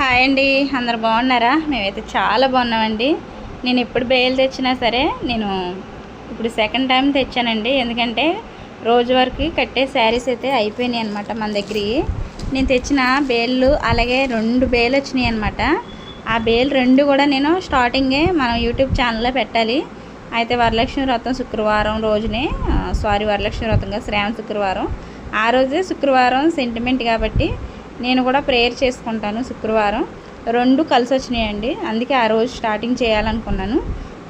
Hi అండి. అందరు బాగున్నారా? మేమైతే చాలా బాగున్నామండి. నేను ఎప్పుడు బయలు తెచ్చినా సరే నేను ఇప్పుడు సెకండ్ టైం తెచ్చానండి. ఎందుకంటే రోజు వరకు కట్టే శారీస్ అయితే అయిపోయినాయి అనమాట మన దగ్గరికి. నేను తెచ్చిన బేళ్ళు అలాగే రెండు బేలు వచ్చినాయి అనమాట ఆ బేలు రెండు కూడా నేను స్టార్టింగే మనం యూట్యూబ్ ఛానల్లో పెట్టాలి. అయితే వరలక్ష్మి వ్రతం శుక్రవారం రోజునే సారీ వరలక్ష్మి వ్రతంగా శ్రావణ శుక్రవారం. ఆ రోజే శుక్రవారం సెంటిమెంట్ కాబట్టి నేను కూడా ప్రేయర్ చేసుకుంటాను శుక్రవారం. రెండు కలిసి వచ్చినాయండి. అందుకే ఆ రోజు స్టార్టింగ్ చేయాలనుకున్నాను.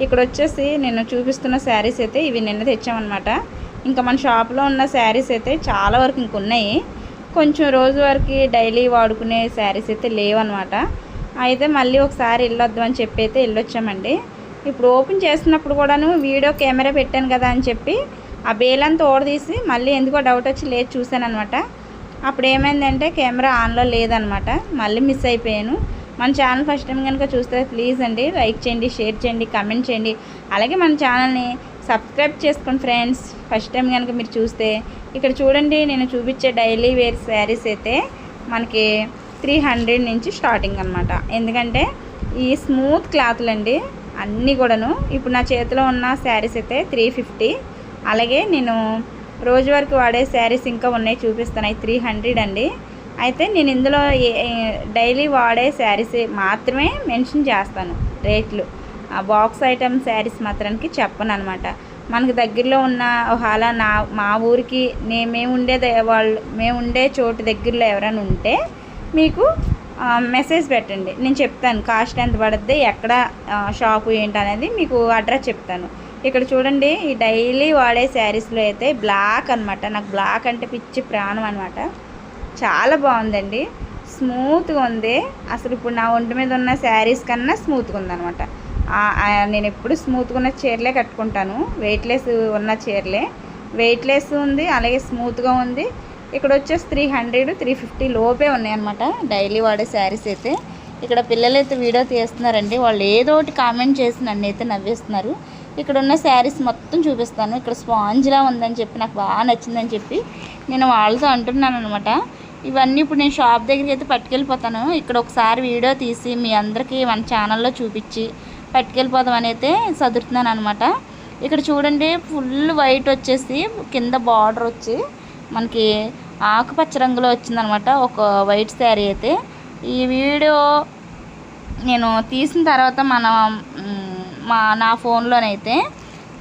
ఇక్కడ వచ్చేసి నేను చూపిస్తున్న శారీస్ అయితే ఇవి నిన్న తెచ్చామన్నమాట. ఇంకా మన షాప్లో ఉన్న శారీస్ అయితే చాలా వరకు ఇంక ఉన్నాయి. కొంచెం రోజు వరకు డైలీ వాడుకునే శారీస్ అయితే లేవన్నమాట. అయితే మళ్ళీ ఒకసారి వెళ్ళొద్దామని చెప్పి అయితే వెళ్ళొచ్చామండి. ఇప్పుడు ఓపెన్ చేస్తున్నప్పుడు కూడాను వీడియో కెమెరా పెట్టాను కదా అని చెప్పి ఆ బేలంతా ఓడదీసి మళ్ళీ ఎందుకో డౌట్ వచ్చి లేదు చూశాను అనమాట అప్పుడు ఏమైందంటే కెమెరా ఆన్లో లేదనమాట. మళ్ళీ మిస్ అయిపోయాను. మన ఛానల్ ఫస్ట్ టైం కనుక చూస్తే ప్లీజ్ అండి లైక్ చేయండి షేర్ చేయండి కమెంట్ చేయండి. అలాగే మన ఛానల్ని సబ్స్క్రైబ్ చేసుకోండి ఫ్రెండ్స్. ఫస్ట్ టైం కనుక మీరు చూస్తే ఇక్కడ చూడండి నేను చూపించే డైలీ వేర్ శారీస్ అయితే మనకి త్రీ హండ్రెడ్ నుంచి స్టార్టింగ్ అనమాట. ఎందుకంటే ఈ స్మూత్ క్లాత్లు అండి అన్నీ కూడాను. ఇప్పుడు నా చేతిలో ఉన్న శారీస్ అయితే త్రీ ఫిఫ్టీ. అలాగే నేను రోజు వరకు వాడే శారీస్ ఇంకా ఉన్నాయి చూపిస్తాను అవి త్రీ హండ్రెడ్ అండి. అయితే నేను ఇందులో డైలీ వాడే శారీస్ మాత్రమే మెన్షన్ చేస్తాను రేట్లు. ఆ బాక్స్ ఐటమ్ శారీస్ మాత్రానికి చెప్పను అనమాట మనకు దగ్గరలో ఉన్న ఒకవేళ నా మా ఊరికి నే మేము ఉండే వాళ్ళు మేము ఉండే చోటు దగ్గరలో ఎవరైనా ఉంటే మీకు మెసేజ్ పెట్టండి. నేను చెప్తాను కాస్ట్ ఎంత పడుద్ది ఎక్కడ షాపు ఏంటి అనేది మీకు అడ్రస్ చెప్తాను. ఇక్కడ చూడండి ఈ డైలీ వాడే శారీస్లో అయితే బ్లాక్ అనమాట నాకు బ్లాక్ అంటే పిచ్చి ప్రాణం అనమాట చాలా బాగుందండి. స్మూత్గా ఉంది. అసలు ఇప్పుడు నా ఒంటి మీద ఉన్న శారీస్ కన్నా స్మూత్గా ఉందనమాట నేను ఎప్పుడు స్మూత్గా ఉన్న చీరలే కట్టుకుంటాను. వెయిట్లెస్ ఉన్న చీరలే. వెయిట్లెస్ ఉంది అలాగే స్మూత్గా ఉంది. ఇక్కడ వచ్చేసి త్రీ హండ్రెడ్ త్రీ ఫిఫ్టీ లోపే ఉన్నాయన్నమాట డైలీ వాడే శారీస్ అయితే. ఇక్కడ పిల్లలు అయితే వీడియో తీస్తున్నారండి. వాళ్ళు ఏదో ఒకటి కామెంట్ చేసి నన్ను అయితే నవ్వేస్తున్నారు. ఇక్కడ ఉన్న శారీస్ మొత్తం చూపిస్తాను. ఇక్కడ స్పాంజ్లా ఉందని చెప్పి నాకు బాగా నచ్చిందని చెప్పి నేను వాళ్ళతో అంటున్నాను అనమాట ఇవన్నీ ఇప్పుడు నేను షాప్ దగ్గరికి అయితే పట్టుకెళ్ళిపోతాను. ఇక్కడ ఒకసారి వీడియో తీసి మీ అందరికీ మన ఛానల్లో చూపించి పట్టుకెళ్ళిపోదామని అయితే చదువుతున్నాను అనమాట ఇక్కడ చూడండి ఫుల్ వైట్ వచ్చేసి కింద బార్డర్ వచ్చి మనకి ఆకుపచ్చ రంగులో వచ్చిందనమాట ఒక వైట్ శారీ అయితే. ఈ వీడియో నేను తీసిన తర్వాత మన మా నా ఫోన్లోనైతే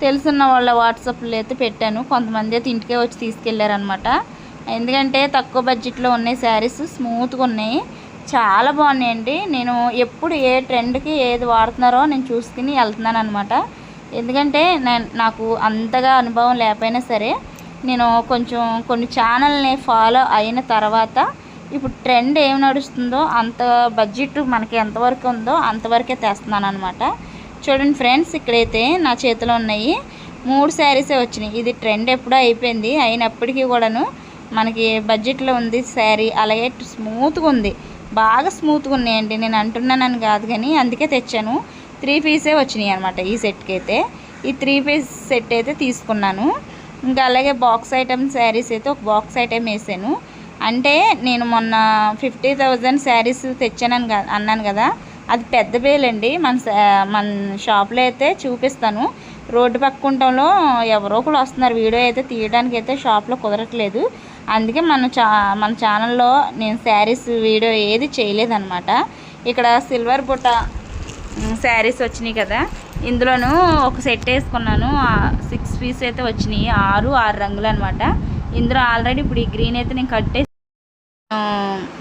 తెలుసున్న వాళ్ళ వాట్సాప్లో అయితే పెట్టాను. కొంతమంది అయితే ఇంటికే వచ్చి తీసుకెళ్ళారనమాట ఎందుకంటే తక్కువ బడ్జెట్లో ఉన్నాయి శారీస్ స్మూత్గా ఉన్నాయి. చాలా బాగున్నాయండి. నేను ఎప్పుడు ఏ ట్రెండ్కి ఏది వాడుతున్నారో నేను చూసుకుని వెళ్తున్నాను అనమాట ఎందుకంటే నేను నాకు అంతగా అనుభవం లేకపోయినా సరే నేను కొంచెం కొన్ని ఛానల్ని ఫాలో అయిన తర్వాత ఇప్పుడు ట్రెండ్ ఏం నడుస్తుందో అంత బడ్జెట్ మనకి ఎంతవరకు ఉందో అంతవరకే తెస్తున్నాను అనమాట చూడండి ఫ్రెండ్స్ ఇక్కడైతే నా చేతిలో ఉన్నాయి మూడు శారీసే వచ్చినాయి. ఇది ట్రెండ్ ఎప్పుడో అయిపోయింది. అయినప్పటికీ కూడాను మనకి బడ్జెట్లో ఉంది శారీ. అలాగే స్మూత్గా ఉంది. బాగా స్మూత్గా ఉన్నాయండి. నేను అంటున్నానని కాదు కానీ అందుకే తెచ్చాను. త్రీ పీసే వచ్చినాయి అనమాట ఈ సెట్కి అయితే ఈ త్రీ పీస్ సెట్ అయితే తీసుకున్నాను. ఇంకా అలాగే బాక్స్ ఐటమ్ శారీస్ అయితే ఒక బాక్స్ ఐటమ్ వేసాను. అంటే నేను మొన్న ఫిఫ్టీ థౌజండ్ శారీస్ తెచ్చానని అన్నాను కదా. అది పెద్ద బేలండి మన మన షాప్లో అయితే చూపిస్తాను. రోడ్డు పక్కుంటంలో ఎవరో ఒకరు వస్తున్నారు. వీడియో అయితే తీయడానికి అయితే షాప్లో కుదరట్లేదు. అందుకే మన చా మన ఛానల్లో నేను శారీస్ వీడియో ఏది చేయలేదన్నమాట. ఇక్కడ సిల్వర్ బుట్ట శారీస్ వచ్చినాయి కదా. ఇందులోనూ ఒక సెట్ వేసుకున్నాను. సిక్స్ పీస్ అయితే వచ్చినాయి. ఆరు ఆరు రంగులు అనమాట ఇందులో ఆల్రెడీ ఇప్పుడు ఈ గ్రీన్ అయితే నేను కట్టే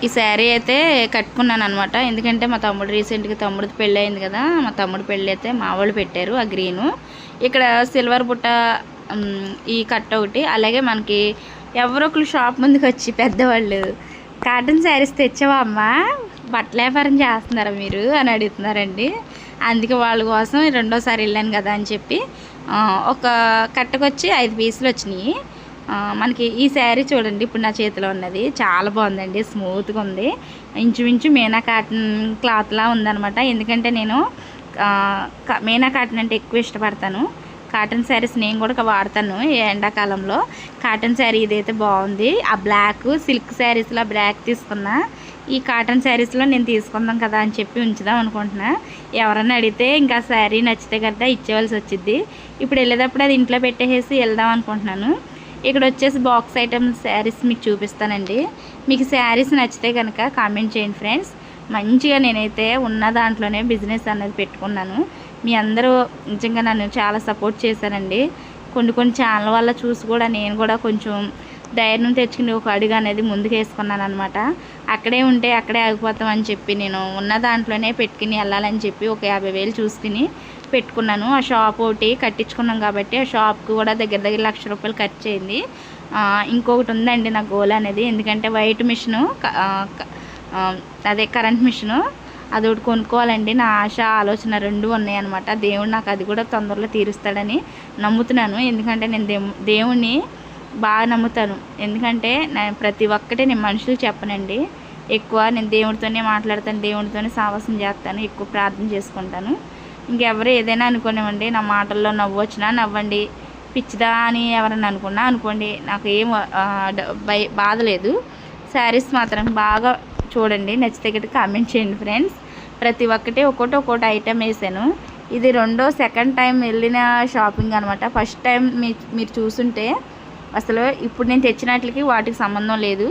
ఈ శారీ అయితే కట్టుకున్నాను అనమాట ఎందుకంటే మా తమ్ముడు రీసెంట్గా తమ్ముడికి పెళ్ళి అయింది కదా మా తమ్ముడు పెళ్ళి అయితే మా వాళ్ళు పెట్టారు ఆ గ్రీను. ఇక్కడ సిల్వర్ బుట్ట ఈ కట్ ఒకటి అలాగే మనకి ఎవరో ఒకరు షాప్ ముందుకు వచ్చి పెద్దవాళ్ళు కాటన్ శారీస్ తెచ్చావా అమ్మ? బట్టల వ్యాపారం చేస్తున్నారా మీరు? అని అడుగుతున్నారండి. అందుకే వాళ్ళ కోసం రెండోసారి వెళ్ళాను కదా అని చెప్పి ఒక కట్టకొచ్చి ఐదు పీసులు వచ్చినాయి. మనకి ఈ శారీ చూడండి ఇప్పుడు నా చేతిలో ఉన్నది. చాలా బాగుందండి స్మూత్గా ఉంది. ఇంచుమించు మీనా కాటన్ క్లాత్లా ఉందనమాట ఎందుకంటే నేను మీనా కాటన్ అంటే ఎక్కువ ఇష్టపడతాను. కాటన్ శారీస్ నేను కూడా వాడతాను ఎండాకాలంలో. కాటన్ శారీ ఇదైతే బాగుంది. ఆ బ్లాక్ సిల్క్ శారీస్లో బ్లాక్ తీసుకున్నా ఈ కాటన్ శారీస్లో నేను తీసుకుందాం కదా అని చెప్పి ఉంచుదాం అనుకుంటున్నా. ఎవరన్నా అడిగితే ఇంకా శారీ నచ్చితే కదా ఇచ్చేవలసి వచ్చింది ఇప్పుడు వెళ్ళేటప్పుడు అది ఇంట్లో పెట్టేసి వెళ్దాం అనుకుంటున్నాను. ఇక్కడ వచ్చేసి బాక్స్ ఐటమ్స్ శారీస్ మీకు చూపిస్తానండి. మీకు శారీస్ నచ్చితే కనుక కామెంట్ చేయండి ఫ్రెండ్స్ మంచిగా నేనైతే ఉన్న దాంట్లోనే బిజినెస్ అనేది పెట్టుకున్నాను. మీ అందరూ నిజంగా నన్ను చాలా సపోర్ట్ చేశారండి. కొన్ని కొన్ని ఛానల్ వల్ల చూసి కూడా నేను కూడా కొంచెం ధైర్యం తెచ్చుకుని ఒక అడుగు అనేది ముందుకు వేసుకున్నాను అనమాట అక్కడే ఉంటే అక్కడే ఆగిపోతాం అని చెప్పి నేను ఉన్న దాంట్లోనే పెట్టుకుని వెళ్ళాలని చెప్పి ఒక యాభై వేలు చూసుకుని పెట్టుకున్నాను. ఆ షాప్ ఒకటి కట్టించుకున్నాం కాబట్టి ఆ షాప్కి కూడా దగ్గర దగ్గర లక్ష రూపాయలు ఖర్చు అయింది. ఇంకొకటి ఉందండి నా గోల్ అనేది. ఎందుకంటే వైట్ మిషను అదే కరెంట్ మిషను అది ఒకటి కొనుక్కోవాలండి. నా ఆశ ఆలోచన రెండు ఉన్నాయన్నమాట దేవుడు నాకు అది కూడా తొందరలో తీరుస్తాడని నమ్ముతున్నాను. ఎందుకంటే నేను దేవుణ్ణి బాగా నమ్ముతాను. ఎందుకంటే నేను ప్రతి ఒక్కటి నేను మనుషులు చెప్పనండి. ఎక్కువ నేను దేవుడితోనే మాట్లాడతాను దేవుడితోనే సావాసం చేస్తాను ఎక్కువ ప్రార్థన చేసుకుంటాను. ఇంకెవరు ఏదైనా అనుకోనివ్వండి నా మాటల్లో నవ్వు వచ్చినా నవ్వండి పిచ్చిదా అని ఎవరైనా అనుకున్నా అనుకోండి నాకు ఏం భయ బాధ లేదు. శారీస్ మాత్రం బాగా చూడండి నచ్చితే గట్టి కామెంట్ చేయండి ఫ్రెండ్స్. ప్రతి ఒక్కటి ఒక్కొక్కటి ఒక్కొక్కటి ఐటెం వేసాను. ఇది రెండో సెకండ్ టైం వెళ్ళిన షాపింగ్ అనమాట ఫస్ట్ టైం మీ మీరు చూసుంటే అసలు ఇప్పుడు నేను తెచ్చినట్లకి వాటికి సంబంధం లేదు.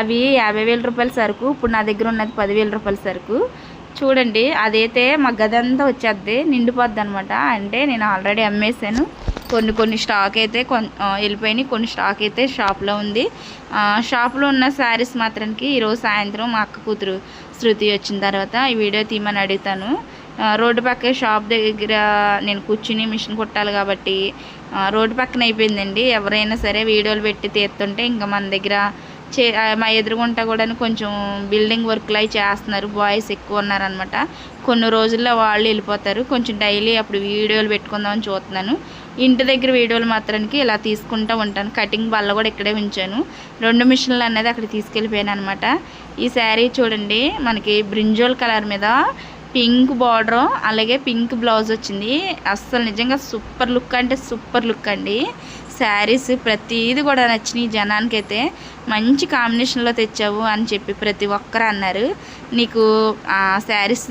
అవి యాభై వేల రూపాయల సరుకు ఇప్పుడు నా దగ్గర ఉన్నది పదివేల రూపాయల సరుకు. చూడండి అదైతే మా గదంతా వచ్చేద్ది నిండిపోద్ది అనమాట అంటే నేను ఆల్రెడీ అమ్మేసాను కొన్ని కొన్ని స్టాక్ అయితే కొన్ వెళ్ళిపోయినాయి. కొన్ని స్టాక్ అయితే షాప్లో ఉంది. షాప్లో ఉన్న శారీస్ మాత్రానికి ఈరోజు సాయంత్రం మా అక్క కూతురు శృతి వచ్చిన తర్వాత ఈ వీడియో తీయమని అడుగుతాను. రోడ్డు పక్క షాప్ దగ్గర నేను కూర్చుని మిషన్ కుట్టాలి కాబట్టి రోడ్డు పక్కన అయిపోయిందండి. ఎవరైనా సరే వీడియోలు పెట్టి తీస్తుంటే ఇంకా మన దగ్గర చే మా ఎదురుగుంట కూడా కొంచెం బిల్డింగ్ వర్క్లు అవి చేస్తున్నారు. బాయ్స్ ఎక్కువ ఉన్నారనమాట కొన్ని రోజుల్లో వాళ్ళు వెళ్ళిపోతారు. కొంచెం డైలీ అప్పుడు వీడియోలు పెట్టుకుందామని చూస్తున్నాను. ఇంటి దగ్గర వీడియోలు మాత్రానికి ఇలా తీసుకుంటూ ఉంటాను. కటింగ్ బల్ల కూడా ఇక్కడే ఉంచాను. రెండు మిషన్లు అనేది అక్కడ తీసుకెళ్ళిపోయాను అనమాట ఈ శారీ చూడండి మనకి బ్రింజోల్ కలర్ మీద పింక్ బార్డర్ అలాగే పింక్ బ్లౌజ్ వచ్చింది. అస్సలు నిజంగా సూపర్ లుక్ అంటే సూపర్ లుక్ అండి. శారీస్ ప్రతిది కూడా నచ్చినాయి. జనానికైతే మంచి కాంబినేషన్లో తెచ్చావు అని చెప్పి ప్రతి ఒక్కరు అన్నారు. నీకు ఆ శారీస్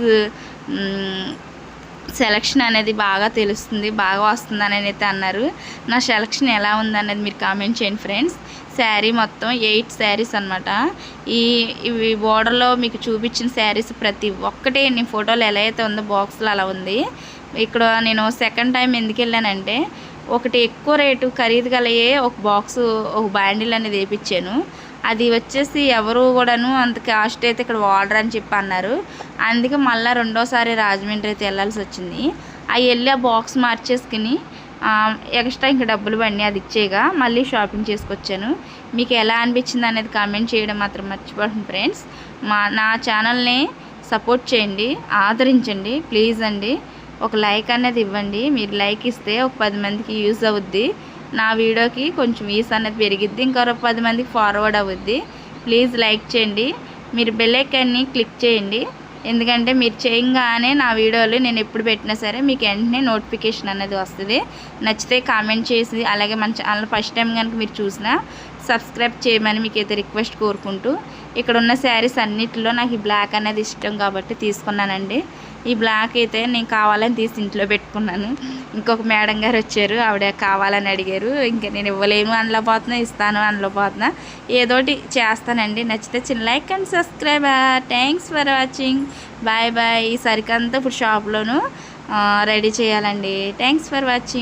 సెలక్షన్ అనేది బాగా తెలుస్తుంది బాగా వస్తుంది అని అయితే అన్నారు. నా సెలక్షన్ ఎలా ఉంది అనేది మీరు కామెంట్ చేయండి ఫ్రెండ్స్ శారీ మొత్తం ఎయిట్ శారీస్ అనమాట ఈ ఇవి బోర్డర్లో మీకు చూపించిన శారీస్ ప్రతి ఒక్కటి. నేను ఫోటోలు ఎలా అయితే ఉందో బాక్స్లో అలా ఉంది. ఇక్కడ నేను సెకండ్ టైం ఎందుకు వెళ్ళానంటే ఒకటి ఎక్కువ రేటు ఖరీదు గలయే ఒక బాక్స్ ఒక బ్యాండిల్ అనేది వేయించాను అది వచ్చేసి ఎవరు కూడాను అంత కాస్ట్ అయితే ఇక్కడ వాడరు అని చెప్పి అన్నారు. అందుకే మళ్ళీ రెండోసారి రాజమండ్రి అయితే వెళ్ళాల్సి వచ్చింది. అవి వెళ్ళి ఆ బాక్స్ మార్చేసుకుని ఎక్స్ట్రా ఇంకా డబ్బులు పడి అది ఇచ్చేగా మళ్ళీ షాపింగ్ చేసుకొచ్చాను. మీకు ఎలా అనిపించింది అనేది కామెంట్ చేయడం మాత్రం మర్చిపోండి ఫ్రెండ్స్ మా నా ఛానల్ని సపోర్ట్ చేయండి ఆదరించండి ప్లీజ్ అండి. ఒక లైక్ అనేది ఇవ్వండి. మీరు లైక్ ఇస్తే ఒక పది మందికి యూజ్ అవుద్ది. నా వీడియోకి కొంచెం వ్యూస్ అనేది పెరిగిద్ది. ఇంకొక పది మందికి ఫార్వర్డ్ అవుద్ది. ప్లీజ్ లైక్ చేయండి. మీరు బెల్లైకాన్ని క్లిక్ చేయండి. ఎందుకంటే మీరు చేయంగానే నా వీడియోలు నేను ఎప్పుడు పెట్టినా సరే మీకు వెంటనే నోటిఫికేషన్ అనేది వస్తుంది. నచ్చితే కామెంట్ చేసి అలాగే మన ఛానల్ ఫస్ట్ టైం కనుక మీరు చూసినా సబ్స్క్రైబ్ చేయమని మీకు అయితే రిక్వెస్ట్ కోరుకుంటూ ఇక్కడ ఉన్న శారీస్ అన్నిటిలో నాకు ఈ బ్లాక్ అనేది ఇష్టం కాబట్టి తీసుకున్నానండి. ఈ బ్లాక్ అయితే నేను కావాలని తీసి ఇంట్లో పెట్టుకున్నాను. ఇంకొక మేడం గారు వచ్చారు ఆవిడ కావాలని అడిగారు. ఇంకా నేను ఇవ్వలేను అందులో పోతున్నా ఇస్తాను అందులో పోతున్నా. ఏదోటి చేస్తానండి. నచ్చితే చిన్న like and subscribe thanks for watching bye bye ఈ సరికంతా ఇప్పుడు షాప్లోను రెడీ చేయాలండి. Thanks for watching